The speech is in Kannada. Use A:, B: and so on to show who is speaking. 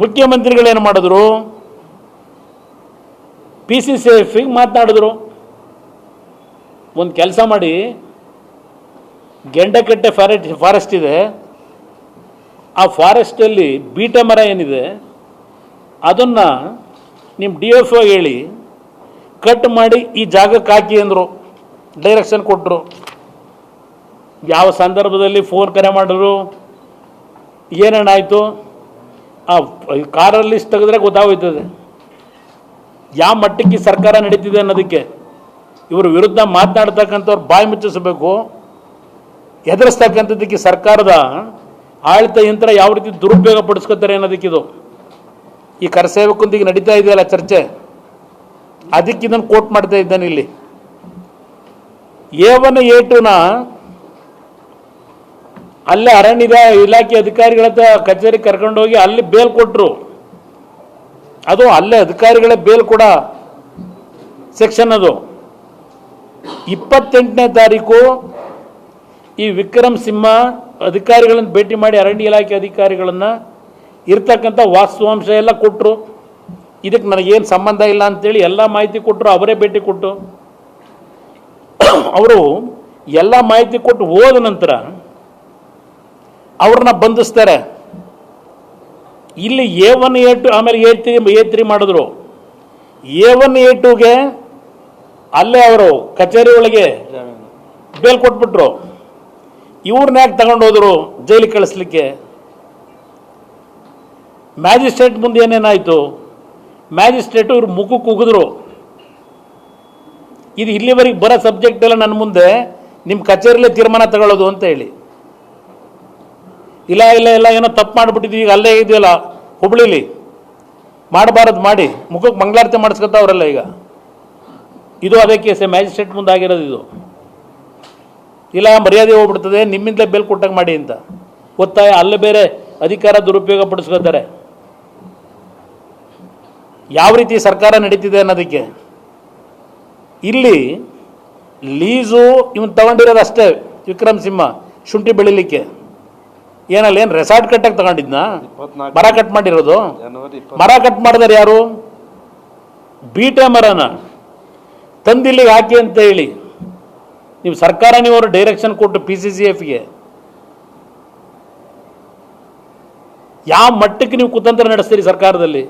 A: ಮುಖ್ಯಮಂತ್ರಿಗಳೇನು ಮಾಡಿದ್ರು? ಪಿ ಸಿ ಸಿ ಎಫಿಗೆ ಮಾತನಾಡಿದ್ರು ಒಂದು ಕೆಲಸ ಮಾಡಿ. ಗೆಂಡಕಟ್ಟೆ ಫಾರೆಸ್ಟ್ ಫಾರೆಸ್ಟ್ ಇದೆ. ಆ ಫಾರೆಸ್ಟಲ್ಲಿ ಬೀಟೆ ಮರ ಏನಿದೆ, ಅದನ್ನು ನಿಮ್ಮ ಡಿ ಎಫ್ ಒ ಹೇಳಿ ಕಟ್ ಮಾಡಿ ಈ ಜಾಗಕ್ಕೆ ಹಾಕಿ ಅಂದರು. ಡೈರೆಕ್ಷನ್ ಕೊಟ್ಟರು ಯಾವ ಸಂದರ್ಭದಲ್ಲಿ ಫೋನ್ ಕರೆ ಮಾಡಿದ್ರು? ಏನೇನಾಯಿತು ಆ ಕಾರಲ್ಲಿ ತೆಗೆದ್ರೆ ಗೊತ್ತಾಗೋಯ್ತದೆ. ಯಾವ ಮಟ್ಟಕ್ಕೆ ಸರ್ಕಾರ ನಡೀತಿದೆ ಅನ್ನೋದಕ್ಕೆ. ಇವ್ರ ವಿರುದ್ಧ ಮಾತನಾಡ್ತಕ್ಕಂಥವ್ರು ಬಾಯಿ ಮುಚ್ಚಿಸಬೇಕು. ಎದುರಿಸ್ತಕ್ಕಂಥದ್ದಕ್ಕೆ ಸರ್ಕಾರದ ಆಳಿತ ಯಂತ್ರ ಯಾವ ರೀತಿ ದುರುಪಯೋಗ ಪಡಿಸ್ಕೊತಾರೆ ಅನ್ನೋದಕ್ಕಿದು ಈ ಕರಸೇವಕಂದಿಗೆ ನಡೀತಾ ಇದೆಯಲ್ಲ ಚರ್ಚೆ. ಅದಕ್ಕೆ ಇದನ್ನು ಕೋಟ್ ಮಾಡ್ತಾ ಇದ್ದಾನೆ ಇಲ್ಲಿ. ಏವನ ಏಟುನ ಅಲ್ಲೇ ಅರಣ್ಯದ ಇಲಾಖೆ ಅಧಿಕಾರಿಗಳ ಕಚೇರಿಗೆ ಕರ್ಕೊಂಡೋಗಿ ಅಲ್ಲಿ ಬೇಲ್ ಕೊಟ್ಟರು ಅದು ಅಲ್ಲೇ ಅಧಿಕಾರಿಗಳೇ ಬೇಲ್ ಕೂಡ ಸೆಕ್ಷನ್ ಅದು. ಇಪ್ಪತ್ತೆಂಟನೇ ತಾರೀಕು ಈ ವಿಕ್ರಮ್ ಸಿಂಹ ಅಧಿಕಾರಿಗಳನ್ನು ಭೇಟಿ ಮಾಡಿ ಅರಣ್ಯ ಇಲಾಖೆ ಅಧಿಕಾರಿಗಳನ್ನು ಇರ್ತಕ್ಕಂಥ ವಾಸ್ತವಾಂಶ ಎಲ್ಲ ಕೊಟ್ಟರು ಇದಕ್ಕೆ ನನಗೇನು ಸಂಬಂಧ ಇಲ್ಲ ಅಂತೇಳಿ ಎಲ್ಲ ಮಾಹಿತಿ ಕೊಟ್ಟರು ಅವರೇ ಭೇಟಿ ಕೊಟ್ಟು. ಅವರು ಎಲ್ಲ ಮಾಹಿತಿ ಕೊಟ್ಟು ಹೋದ ನಂತರ ಅವ್ರನ್ನ ಬಂಧಿಸ್ತಾರೆ. ಇಲ್ಲಿ ಎ ಒನ್ ಎ ಟು ಆಮೇಲೆ ಎ ತ್ರೀ ಎ ತ್ರೀ ಮಾಡಿದ್ರು. ಎ ಒನ್ ಎ ಟುಗೆ ಅಲ್ಲೇ ಅವರು ಕಚೇರಿ ಒಳಗೆ ಬೇಲ್ ಕೊಟ್ಬಿಟ್ರು. ಇವ್ರನ್ನ ಯಾಕೆ ತಗೊಂಡೋದ್ರು ಜೈಲಿಗೆ ಕಳಿಸ್ಲಿಕ್ಕೆ. ಮ್ಯಾಜಿಸ್ಟ್ರೇಟ್ ಮುಂದೆ ಏನೇನಾಯಿತು? ಮ್ಯಾಜಿಸ್ಟ್ರೇಟು ಇವ್ರು ಮುಖಕ್ಕೆ ಕುಗಿದ್ರು ಇದು ಇಲ್ಲಿವರೆಗೆ ಬರೋ ಸಬ್ಜೆಕ್ಟ್ ಎಲ್ಲ ನನ್ನ ಮುಂದೆ ನಿಮ್ಮ ಕಚೇರಿಲೇ ತೀರ್ಮಾನ ತಗೊಳ್ಳೋದು ಅಂತ ಹೇಳಿ. ಇಲ್ಲ ಇಲ್ಲ ಇಲ್ಲ, ಏನೋ ತಪ್ಪು ಮಾಡಿಬಿಟ್ಟಿದ್ವಿ, ಈಗ ಅಲ್ಲೇ ಇದೆಯಲ್ಲ, ಹುಬ್ಳಿಲಿ. ಮಾಡಬಾರದು, ಮಾಡಿ. ಮುಖಕ್ಕೆ ಮಂಗಳಾರತಿ ಮಾಡಿಸ್ಕೊತಾವ್ರಲ್ಲ ಈಗ. ಇದು ಅದೇ ಕೇಸೆ ಮ್ಯಾಜಿಸ್ಟ್ರೇಟ್ ಮುಂದೆ ಆಗಿರೋದು ಇದು. ಇಲ್ಲ, ಮರ್ಯಾದೆ ಹೋಗ್ಬಿಡ್ತದೆ, ನಿಮ್ಮಿಂದಲೇ ಬೇಲ್ ಕೊಟ್ಟಂಗೆ ಮಾಡಿ ಅಂತ. ಒತ್ತಾಯ, ಅಲ್ಲೇ ಬೇರೆ ಅಧಿಕಾರ ದುರುಪಯೋಗ ಪಡಿಸ್ಕೋತಾರೆ. ಯಾವ ರೀತಿ ಸರ್ಕಾರ ನಡೀತಿದೆ ಅನ್ನೋದಕ್ಕೆ. ಇಲ್ಲಿ, ಲೀಸು, ಇವನು ತಗೊಂಡಿರೋದು ಅಷ್ಟೇ, ವಿಕ್ರಮ್ ಸಿಂಹ, ಶುಂಠಿ ಬೆಳಿಲಿಕ್ಕೆ. ಏನಲ್ಲ ಏನು ರೆಸಾರ್ಟ್ ಕಟ್ಟಕ್ಕೆ ತಗೊಂಡಿದ್ನಾ? ಮರ ಕಟ್ ಮಾಡಿರೋದು? ಮರ ಕಟ್ ಮಾಡಿದಾರೆ ಯಾರು? ಬೀಟೆ ಮರನ. ತಂದಿಲ್ಲಿಗೆ ಹಾಕಿ ಅಂತ ಹೇಳಿ. ನೀವು ಸರ್ಕಾರ ನೀವು ಅವರು ಡೈರೆಕ್ಷನ್ ಕೊಟ್ಟು ಪಿ ಸಿ ಸಿ ಎಫ್ಗೆ ಯಾವ ಮಟ್ಟಕ್ಕೆ ನೀವು ಕುತಂತ್ರ ನಡೆಸ್ತೀರಿ ಸರ್ಕಾರದಲ್ಲಿ?